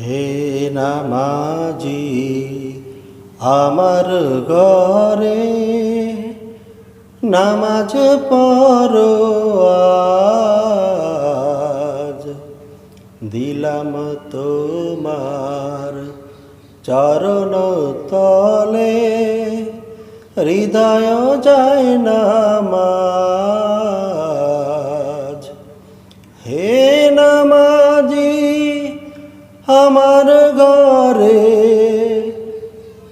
হে নামাজি আমার ঘরে নামাজ আজ। দিলাম তোমার চরণ তলে হৃদয় যায় নামাজ।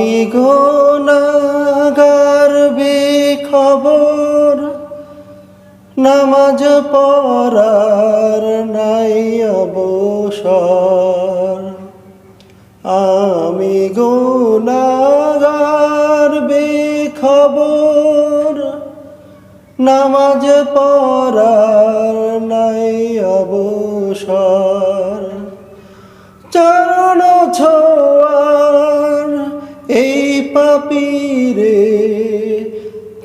আমি গোনাগার খবর নামাজ পড়ার নাই অবসর। আমি গোনাগার খবর নামাজ পড়ার নাই অবসর। পাপিরে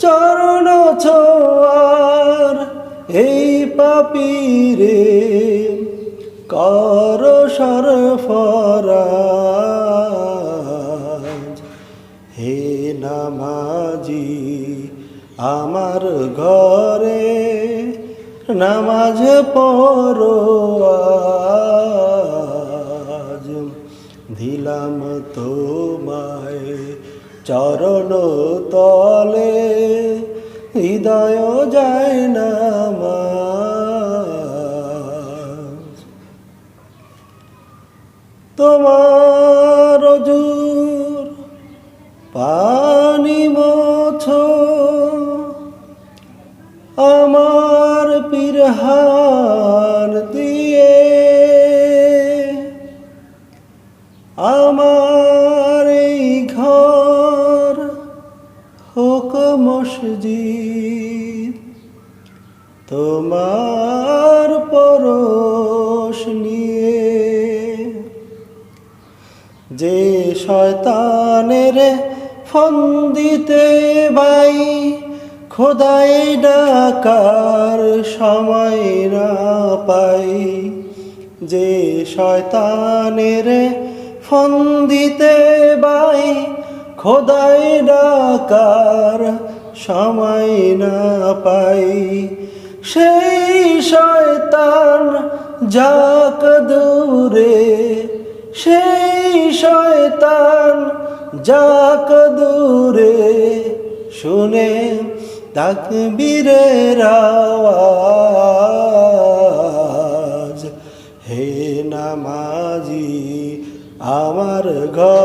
চরণ ছোয়ার এই পাপিরে কর সরফরাজ। হে নামাজি আমার ঘরে নামাজ পড়ো দিলাম তোমায় চরণ তলে হৃদয় যায় নামাজ তোমার জুর পানি মোছো আমার পিরহান হোক মসজিদ, তোমার পরশ নিয়ে যে শয়তানের ফন্দিতে বাই, খোদাই ডাকার সময় না পাই। যে শয়তানের ফন্দিতে বাই খোদাই ডাকার সময় না পাই। সেই শয়তান যাক দূরে, সেই শয়তান যাক দূরে, শুনে তাক তাকবীরের আওয়াজ, হে নামাজি, আমার ঘরে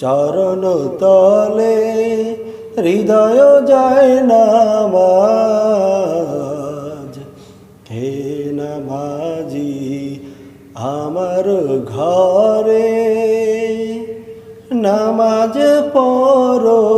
চরণ তলে হৃদয় যায় নামাজ। হে নামাজি আমার ঘরে নামাজ পড়ো।